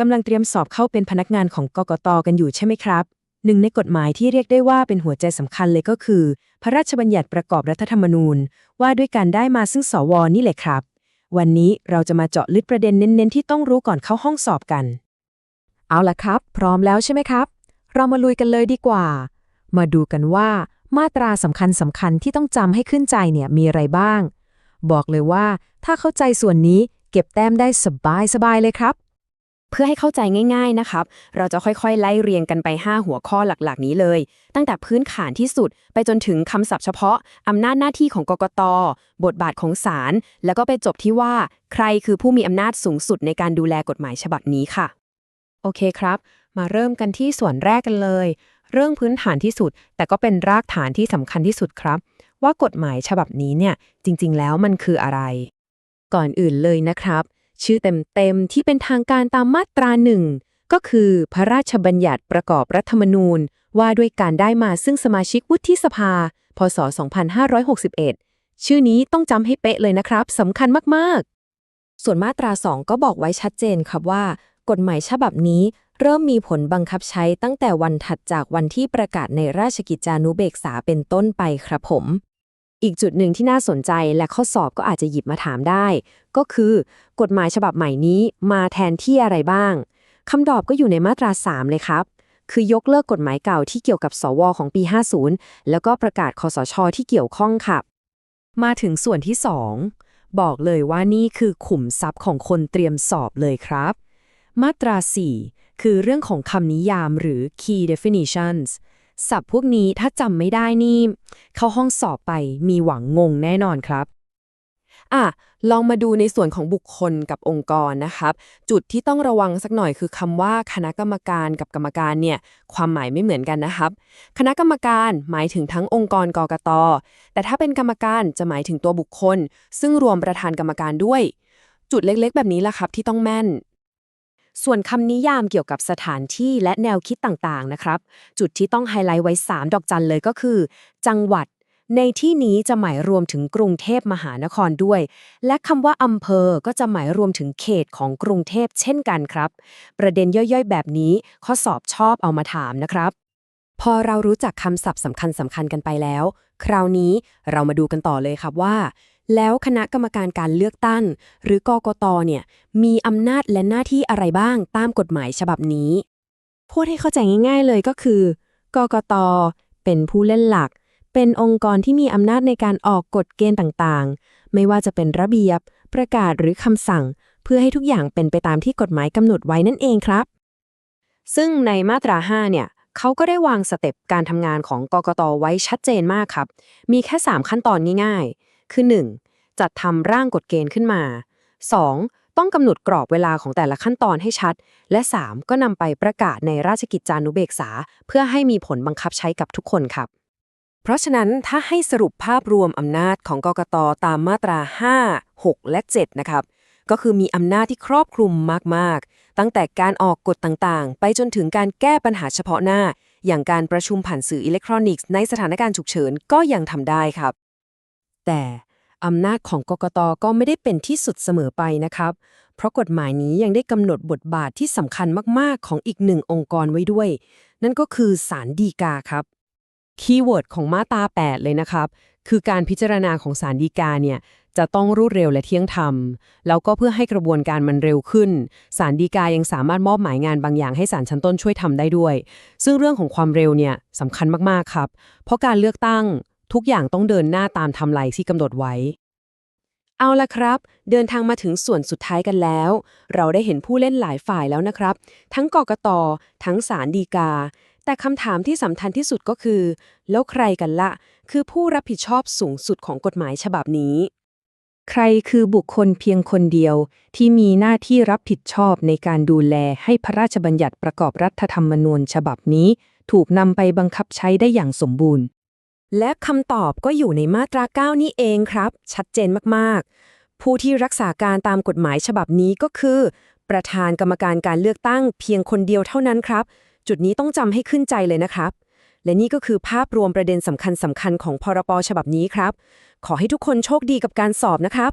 กำลังเตรียมสอบเข้าเป็นพนักงานของกกตกันอยู่ใช่ไหมครับ หนึ่งในกฎหมายที่เรียกได้ว่าเป็นหัวใจสำคัญเลยก็คือ พระราชบัญญัติประกอบรัฐธรรมนูญ ว่าด้วยการได้มาซึ่งสวนี่แหละครับ วันนี้เราจะมาเจาะลึกประเด็นเน้นๆที่ต้องรู้ก่อนเข้าห้องสอบกัน เอาล่ะครับ พร้อมแล้วใช่ไหมครับ เรามาลุยกันเลยดีกว่า มาดูกันว่า มาตราสำคัญสำคัญที่ต้องจำให้ขึ้นใจเนี่ยมีอะไรบ้าง บอกเลยว่า ถ้าเข้าใจส่วนนี้เก็บแต้มได้สบายสบายๆเลยครับ เพื่อให้เข้าใจง่าย ๆนะครับ เราจะค่อยๆ ไล่เรียงกันไป 5 หัวข้อหลักๆ นี้เลย ตั้งแต่พื้นฐานที่สุดไปจนถึงคำศัพท์เฉพาะ อำนาจหน้าที่ของกกต บทบาทของศาล แล้วก็ไปจบที่ว่า ใครคือผู้มีอำนาจสูงสุดในการดูแลกฎหมายฉบับนี้ค่ะ โอเคครับ มาเริ่มกันที่ส่วนแรกกันเลย เรื่องพื้นฐานที่สุด แต่ก็เป็นรากฐานที่สำคัญที่สุดครับ ว่ากฎหมายฉบับนี้เนี่ยจริง ๆ แล้วมันคืออะไร ก่อนอื่นเลยนะครับ ชื่อเต็มๆ ที่เป็นทางการตามมาตราหนึ่งก็คือพระราชบัญญัติประกอบรัฐธรรมนูญ ว่าด้วยการได้มาซึ่งสมาชิกวุฒิสภา พศ 2561 ชื่อนี้ต้องจำให้เป๊ะเลยนะครับสำคัญมากๆ ส่วนมาตรา2ก็บอกไว้ชัดเจนครับว่า กฎหมายฉบับนี้เริ่มมีผลบังคับใช้ตั้งแต่วันถัดจากวันที่ประกาศในราชกิจจานุเบกษาเป็นต้นไปครับผม อีกจุดหนึ่งที่น่าสนใจและข้อสอบก็อาจจะหยิบมาถามได้ ก็คือ กฎหมายฉบับใหม่นี้มาแทนที่อะไรบ้างคำตอบก็อยู่ในมาตรา 3 เลยครับ คือยกเลิกกฎหมายเก่าที่เกี่ยวกับสวของปี 50 แล้วก็ประกาศคอสชที่เกี่ยวข้องครับมาถึงส่วนที่ 2 บอกเลยว่านี่คือขุมทรัพย์ของคนเตรียมสอบเลยครับ มาตรา 4 คือเรื่องของคำนิยามหรือ key definitions ศัพท์พวกนี้ถ้าจำไม่ได้นี่ เข้าห้องสอบไปมีหวังงงแน่นอนครับ อะ ลองมาดูในส่วนของบุคคลกับองค์กรนะครับ จุดที่ต้องระวังสักหน่อยคือคำว่าคณะกรรมการกับกรรมการเนี่ย ความหมายไม่เหมือนกันนะครับ คณะกรรมการหมายถึงทั้งองค์กรกกตแต่ถ้าเป็นกรรมการจะหมายถึงตัวบุคคล ซึ่งรวมประธานกรรมการด้วย จุดเล็กๆ แบบนี้แหละครับที่ต้องแม่น ส่วนคำนิยามเกี่ยวกับสถานที่และแนวคิดต่างๆ นะครับ จุดที่ต้องไฮไลท์ไว้ 3 ดอกจันเลยก็คือ จังหวัด ในที่นี้จะหมายรวมถึงกรุงเทพมหานครด้วย และคำว่าอำเภอก็จะหมายรวมถึงเขตของกรุงเทพเช่นกันครับ ประเด็นย่อยๆ แบบนี้ข้อสอบชอบเอามาถามนะครับ พอเรารู้จักคำศัพท์สำคัญสำคัญๆกันไปแล้ว คราวนี้เรามาดูกันต่อเลยครับว่า แล้วคณะกรรมการการเลือกตั้ง หรือกกตเนี่ยมีอำนาจและหน้าที่อะไรบ้างตามกฎหมายฉบับนี้พูดให้เข้าใจง่ายๆเลยก็คือกกตเป็นผู้เล่นหลัก เป็นองค์กรที่มีอำนาจในการออกกฎเกณฑ์ต่างๆ ไม่ว่าจะเป็นระเบียบ ประกาศหรือคำสั่ง เพื่อให้ทุกอย่างเป็นไปตามที่กฎหมายกำหนดไว้นั่นเองครับ ซึ่งในมาตรา 5 เนี่ยเขาก็ได้วางสเต็ปการทำงานของกกตไว้ชัดเจนมากครับ มีแค่ 3 ขั้นตอนง่ายๆ คือ 1. จัดทำร่างกฎเกณฑ์ขึ้นมา 2. ต้องกำหนดกรอบเวลาของแต่ละขั้นตอนให้ชัด และ 3. ก็นำไปประกาศในราชกิจจานุเบกษา เพื่อให้มีผลบังคับใช้กับทุกคนครับ เพราะฉะนั้นถ้าให้สรุปภาพรวมอำนาจของกกตตามมาตรา 5 6 และ 7 นะครับ ก็คือมีอำนาจที่ครอบคลุมมาก ๆ ตั้งแต่การออกกฎต่างๆ ไปจนถึงการแก้ปัญหาเฉพาะหน้า อย่างการประชุมผ่านสื่ออิเล็กทรอนิกส์ในสถานการณ์ฉุกเฉินก็ยังทำได้ครับ แต่อำนาจของกกตก็ไม่ได้เป็นที่สุดเสมอไปนะครับ เพราะกฎหมายนี้ยังได้กำหนดบทบาทที่สำคัญมาก ๆ ของอีกหนึ่งองค์กรไว้ด้วย นั่นก็คือศาลฎีกาครับ คีย์เวิร์ดของมาตรา8 เลยนะครับ คือการพิจารณาของศาลฎีกาเนี่ยจะต้องรวดเร็วและเที่ยงธรรม แล้วก็เพื่อให้กระบวนการมันเร็วขึ้น ศาลฎีกายังสามารถมอบหมายงานบางอย่างให้ศาลชั้นต้นช่วยทำได้ด้วย ซึ่งเรื่องของความเร็วเนี่ยสำคัญมากๆครับ เพราะการเลือกตั้ง ทุกอย่างต้องเดินหน้าตามไทำลายที่กำหนดไว้ เอาละครับ เดินทางมาถึงส่วนสุดท้ายกันแล้ว เราได้เห็นผู้เล่นหลายฝ่ายแล้วนะครับ ทั้งกกตทั้งศาลฎีกา แต่คำถามที่สำคัญที่สุดก็คือ แล้วใครกันละ คือผู้รับผิดชอบสูงสุดของกฎหมายฉบับนี้ ใครคือบุคคลเพียงคนเดียวที่มีหน้าที่รับผิดชอบในการดูแลให้พระราชบัญญัติประกอบรัฐธรรมนูญฉบับนี้ ถูกนำไปบังคับใช้ได้อย่างสมบูรณ์ และคำตอบก็อยู่ในมาตรา 9 นี่เองครับ ชัดเจนมากๆ ผู้ที่รักษาการตามกฎหมายฉบับนี้ก็คือ ประธานกรรมการการเลือกตั้งเพียงคนเดียวเท่านั้นครับ จุดนี้ต้องจำให้ขึ้นใจเลยนะครับ และนี่ก็คือภาพรวมประเด็นสำคัญสำคัญๆของพรปฉบับนี้ครับ ขอให้ทุกคนโชคดีกับการสอบนะครับ